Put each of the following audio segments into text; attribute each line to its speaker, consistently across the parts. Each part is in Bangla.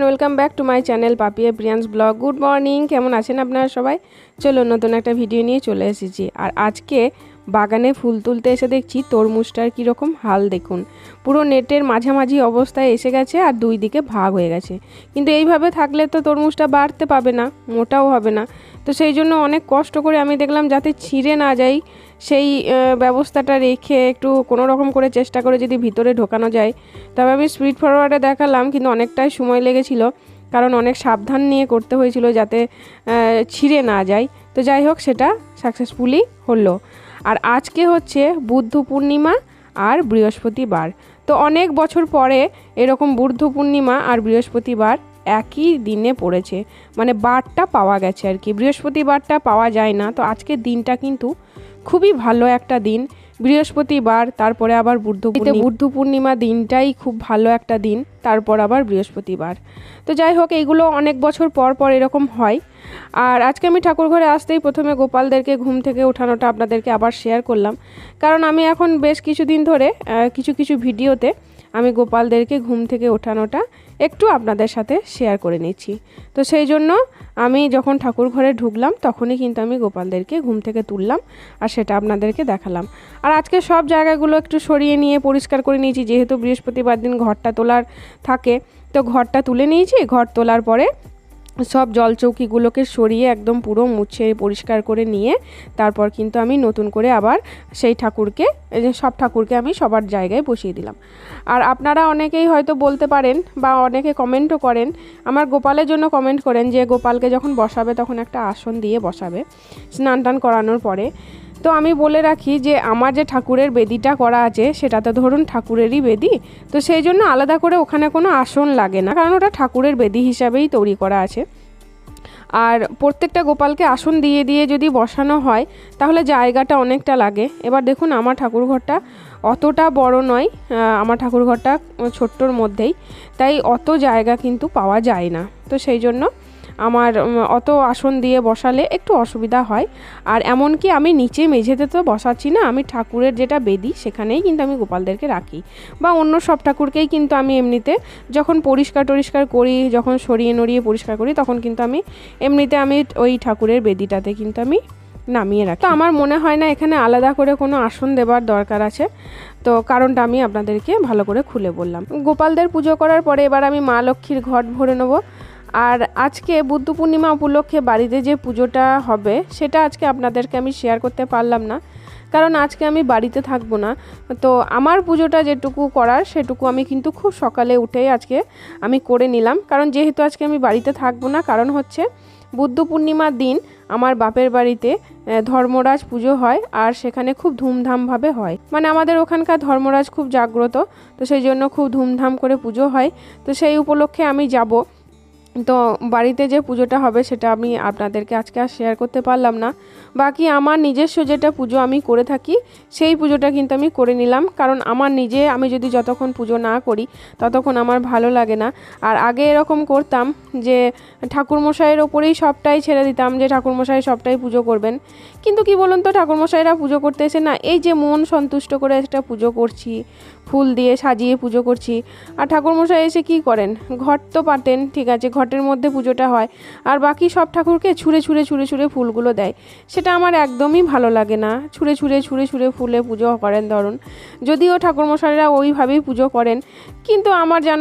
Speaker 1: Everyone welcome back to my channel Papiya প্রিয়ান্স blog good morning কেমন আছেন আপনারা সবাই? চলো নতুন একটা ভিডিও নিয়ে চলে এসেছি। আর আজকে বাগানে ফুল তুলতে এসে দেখছি তরমুজটার কীরকম হাল দেখুন। পুরো নেটের মাঝামাঝি অবস্থায় এসে গেছে আর দুই দিকে ভাগ হয়ে গেছে। কিন্তু এইভাবে থাকলে তো তরমুজটা বাড়তে পাবে না, মোটাও হবে না। তো সেই জন্য অনেক কষ্ট করে আমি দেখলাম যাতে ছিঁড়ে না যাই সেই ব্যবস্থাটা রেখে একটু কোনো রকম করে চেষ্টা করে যদি ভিতরে ঢোকানো যায়। তবে আমি স্পিড ফরওয়ার্ডে দেখালাম, কিন্তু অনেকটাই সময় লেগেছিল, কারণ অনেক সাবধান নিয়ে করতে হয়েছিল যাতে ছিঁড়ে না যায়। তো যাই হোক, সেটা সাকসেসফুলি হলো। আর আজকে হচ্ছে বুদ্ধ পূর্ণিমা আর বৃহস্পতিবার। তো অনেক বছর পরে এরকম বুদ্ধ পূর্ণিমা আর বৃহস্পতিবার একই দিনে পড়েছে। মানে বারটা পাওয়া গেছে আর কি। বৃহস্পতিবারটা পাওয়া যায় না। তো আজকের দিনটা কিন্তু খুবই ভালো একটা দিন। বৃহস্পতিবার তারপরে আবার বুদ্ধ বুদ্ধ পূর্ণিমা দিনটাই খুব ভালো একটা দিন। তারপর আবার বৃহস্পতিবার। তো যাই হোক এইগুলো অনেক বছর পর পর এরকম হয়। আর আজকে আমি ঠাকুর ঘরে আসতেই প্রথমে গোপালদেরকে ঘুম থেকে ওঠানোটা আপনাদেরকে আবার শেয়ার করলাম। কারণ আমি এখন বেশ কিছুদিন ধরে কিছু কিছু ভিডিওতে আমি গোপালদেরকে ঘুম থেকে ওঠানোটা একটু আপনাদের সাথে শেয়ার করে নিচ্ছি। তো সেই জন্য আমি যখন ঠাকুর ঘরে ঢুকলাম, তখনই কিন্তু আমি গোপালদেরকে ঘুম থেকে তুললাম আর সেটা আপনাদেরকে দেখালাম। আর আজকে সব জায়গাগুলো একটু সরিয়ে নিয়ে পরিষ্কার করে নিয়েছি, যেহেতু বৃহস্পতিবার দিন ঘরটা তোলার থাকে, তো ঘরটা তুলে নিয়েছি। ঘর তোলার পরে সব জলচৌকিগুলোকে সরিয়ে একদম পুরো মুছে পরিষ্কার করে নিয়ে তারপর কিন্তু আমি নতুন করে আবার সেই ঠাকুরকে সব ঠাকুরকে আমি সবার জায়গায় বসিয়ে দিলাম। আর আপনারা অনেকেই হয়তো বলতে পারেন বা অনেকে কমেন্টও করেন, আমার গোপালের জন্য কমেন্ট করেন যে গোপালকে যখন বসাবে তখন একটা আসন দিয়ে বসাবে, স্নান টান করানোর পরে। তো আমি বলে রাখি যে আমার যে ঠাকুরের বেদিটা করা আছে, সেটা তো ধরুন ঠাকুরেরই বেদি, তো সেই জন্য আলাদা করে ওখানে কোনো আসন লাগে না, কারণ ওটা ঠাকুরের বেদি হিসাবেই তৈরি করা আছে। আর প্রত্যেকটা গোপালকে আসন দিয়ে দিয়ে যদি বসানো হয়, তাহলে জায়গাটা অনেকটা লাগে। এবার দেখুন আমার ঠাকুর ঘরটা অতটা বড় নয় আমার ঠাকুর ঘরটা ছোট্টর মধ্যেই, তাই অত জায়গা কিন্তু পাওয়া যায় না। তো সেই জন্য আমার অত আসন দিয়ে বসালে একটু অসুবিধা হয়। আর এমনকি আমি নিচে মেঝেতে তো বসাচ্ছি না, আমি ঠাকুরের যেটা বেদি সেখানেই কিন্তু আমি গোপালদেরকে রাখি। বা অন্য সব ঠাকুরকেই কিন্তু আমি এমনিতে যখন পরিষ্কার টরিষ্কার করি, যখন সরিয়ে নড়িয়ে পরিষ্কার করি, তখন কিন্তু আমি এমনিতে আমি ওই ঠাকুরের বেদিটাতে কিন্তু আমি নামিয়ে রাখি। তো আমার মনে হয় না এখানে আলাদা করে কোনো আসন দেবার দরকার আছে। তো কারণটা আমি আপনাদেরকে ভালো করে খুলে বললাম। গোপালদের পুজো করার পরে এবার আমি মা লক্ষ্মীর ঘট ভরে নেব। আর আজকে বুদ্ধ পূর্ণিমা উপলক্ষে বাড়িতে যে পুজোটা হবে, সেটা আজকে আপনাদেরকে আমি শেয়ার করতে পারলাম না। কারণ আজকে আমি বাড়িতে থাকব না। তো আমার পুজোটা যেটুকু করার, সেটুকু আমি কিন্তু খুব সকালে উঠেই আজকে আমি করে নিলাম। কারণ যেহেতু আজকে আমি বাড়িতে থাকব না, কারণ হচ্ছে বুদ্ধ পূর্ণিমার দিন আমার বাপের বাড়িতে ধর্মরাজ পুজো হয় আর সেখানে খুব ধুমধামভাবে হয়। মানে আমাদের ওখানকার ধর্মরাজ খুব জাগ্রত, তো সেই জন্য খুব ধুমধাম করে পুজো হয়। তো সেই উপলক্ষে আমি যাব। তো বাড়িতে যে পুজোটা হবে সেটা আমি আপনাদেরকে আজকে আর শেয়ার করতে পারলাম না। বাকি আমার নিজস্ব যেটা পুজো আমি করে থাকি, সেই পুজোটা কিন্তু আমি করে নিলাম। কারণ আমার নিজে আমি যদি যতক্ষণ পুজো না করি, ততক্ষণ আমার ভালো লাগে না। আর আগে এরকম করতাম যে ঠাকুরমশাইয়ের ওপরেই সবটাই ছেড়ে দিতাম, যে ঠাকুরমশাই সবটাই পুজো করবেন। কিন্তু কি বলুন তো, ঠাকুরমশাইরা পুজো করতে এসে না, এই যে মন সন্তুষ্ট করে একটা পুজো করছি, ফুল দিয়ে সাজিয়ে পুজো করছি, আর ঠাকুরমশাই এসে কি করেন? ঘট তো পাতেন, ঠিক আছে, ঘটের মধ্যে পুজোটা হয়, আর বাকি সব ঠাকুরকে ছুঁড়ে ছুঁড়ে ছুঁড়ে ছুঁড়ে ফুলগুলো দেয়। সেটা আমার একদমই ভালো লাগে না, ছুঁড়ে ছুঁড়ে ছুঁড়ে ছুঁড়ে ফুলে পুজো করেন ধরুন। যদিও ঠাকুরমশাইরা ওইভাবেই পুজো করেন, কিন্তু আমার যেন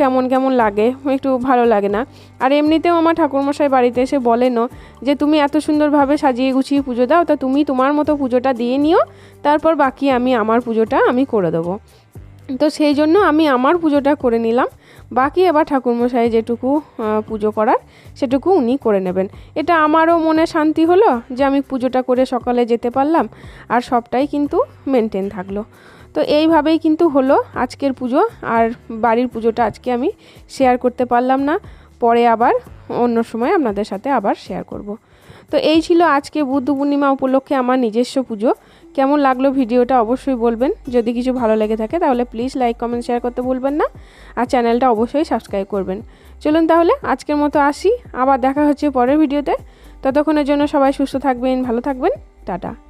Speaker 1: কেমন কেমন লাগে, একটু ভালো লাগে না। আর এমনিতেও আমার ঠাকুরমশাই বাড়িতে এসে বলেনও যে তুমি এত সুন্দরভাবে সাজিয়ে গুছিয়ে পুজো দাও, তা তুমি তোমার মতো পুজোটা দিয়ে নিও, তারপর বাকি আমি আমার পুজোটা আমি করে দেবো। তো সেই জন্য আমি আমার পুজোটা করে নিলাম, বাকি এবার ঠাকুরমশাই যেটুকু পুজো করার সেটুকু উনি করে নেবেন। এটা আমারও মনে শান্তি হলো যে আমি পুজোটা করে সকালে যেতে পারলাম আর সবটাই কিন্তু মেনটেন থাকল। তো এইভাবেই কিন্তু হলো আজকের পুজো আর বাড়ির পুজোটা আজকে আমি শেয়ার করতে পারলাম না। পরে আবার অন্য সময় আপনাদের সাথে আবার শেয়ার করব। তো এই ছিল আজকে বুদ্ধ পূর্ণিমা উপলক্ষে আমার নিজস্ব পুজো। কেমন লাগল ভিডিওটা অবশ্যই বলবেন। যদি কিছু ভালো লেগে থাকে তাহলে প্লিজ লাইক কমেন্ট শেয়ার করতে ভুলবেন না। আর চ্যানেলটা অবশ্যই সাবস্ক্রাইব করবেন। চলুন তাহলে আজকের মতো আসি। আবার দেখা হচ্ছে পরের ভিডিওতে। ততক্ষণের জন্য সবাই সুস্থ থাকবেন, ভালো থাকবেন। টাটা।